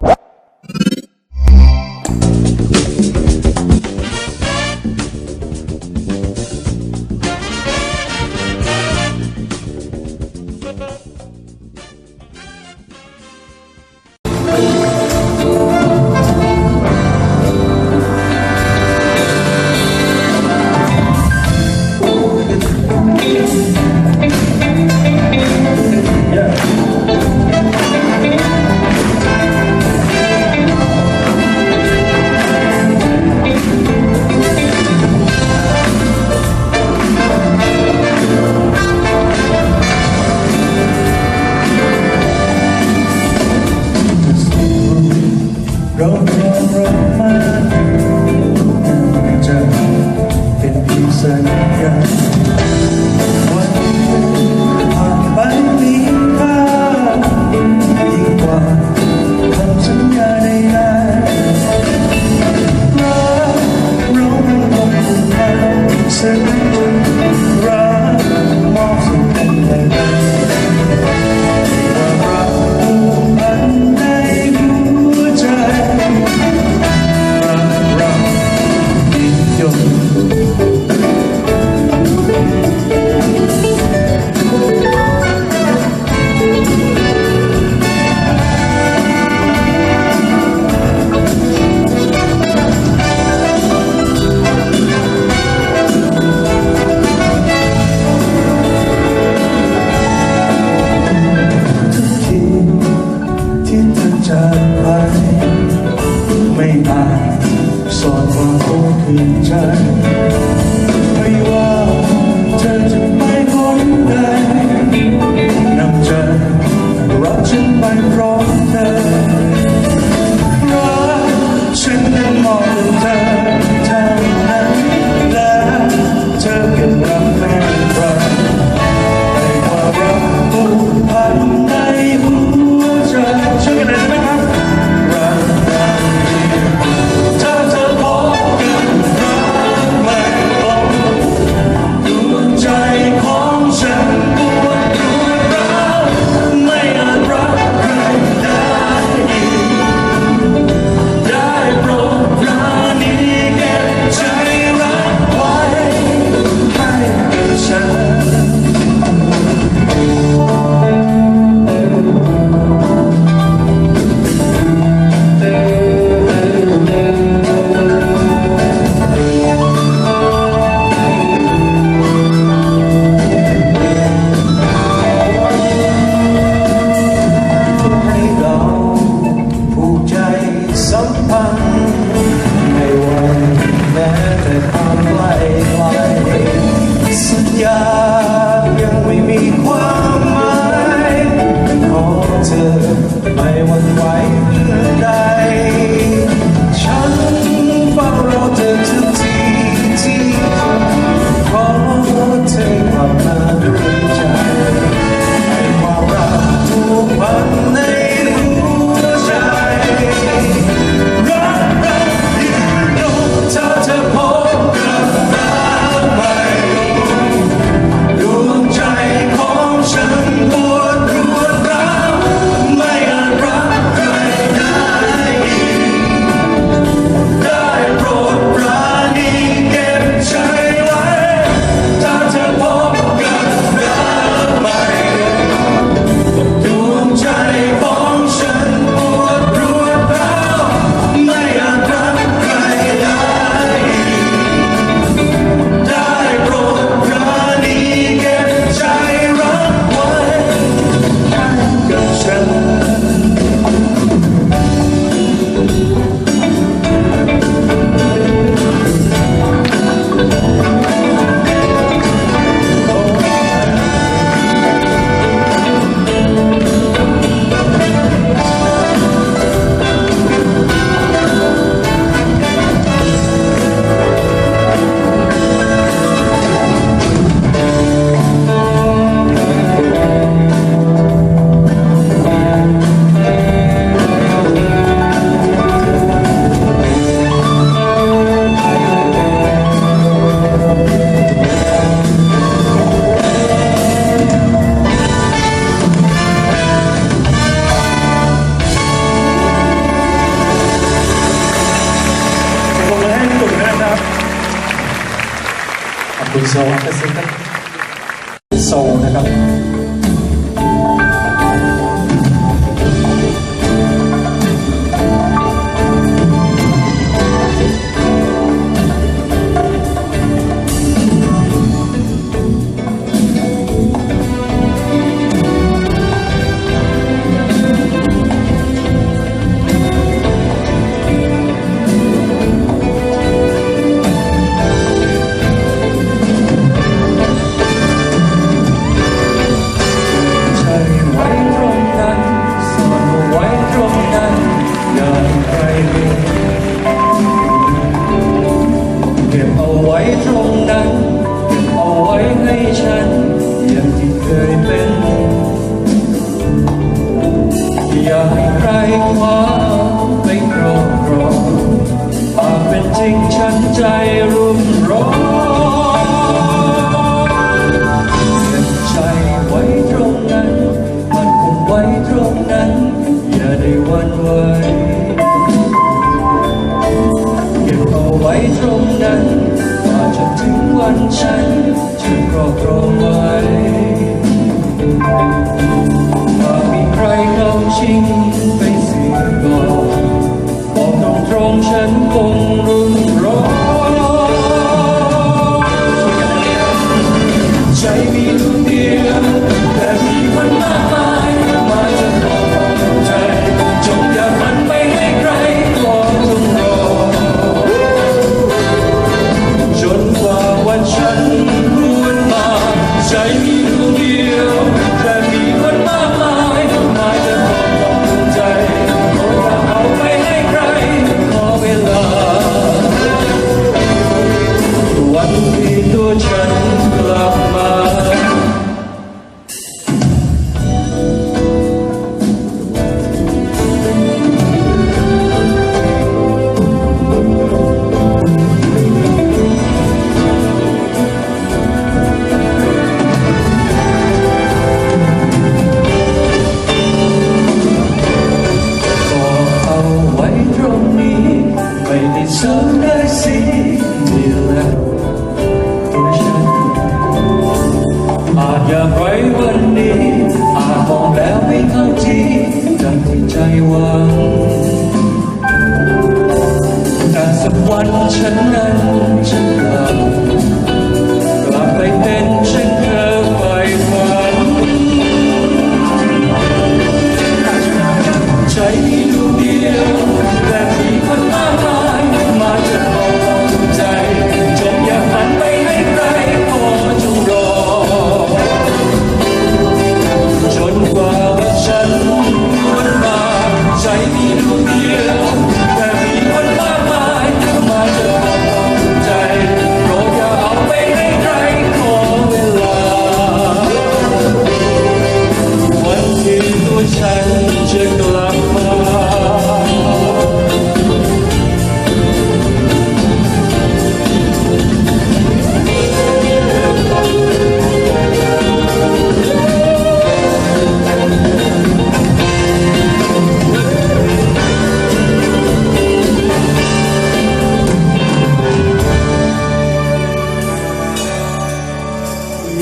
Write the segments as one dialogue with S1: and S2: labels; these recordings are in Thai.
S1: What? visão วันไหวเก็บเอาไว้ตรงนั้นกว่าจะถึงวันฉันจะรอรอไว้หากมีใครเข้าชิงไปเสียก่อนบอกตรงๆฉันคง ฉันได้สิเดีล้วนอาจอยากไรวันนี้ อาจมองแล้วไม่เข้าที่ใจหวังแต่สักวันฉันนั้นฉักลับ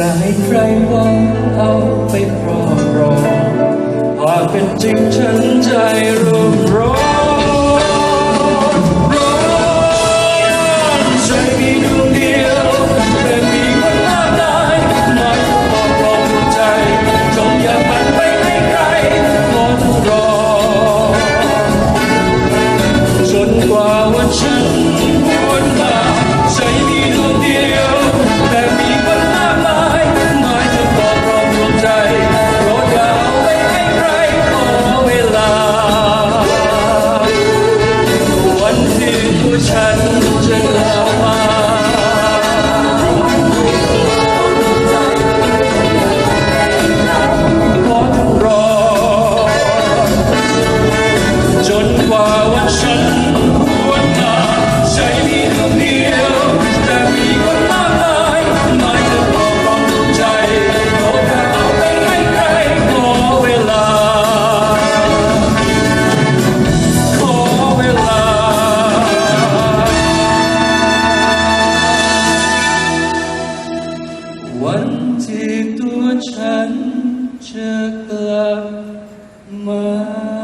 S1: อย่ให้ใครหวังเอาไปครอบรองหากเป็นจริงฉันใจรุ่มร้อน chân chưa cửa mơ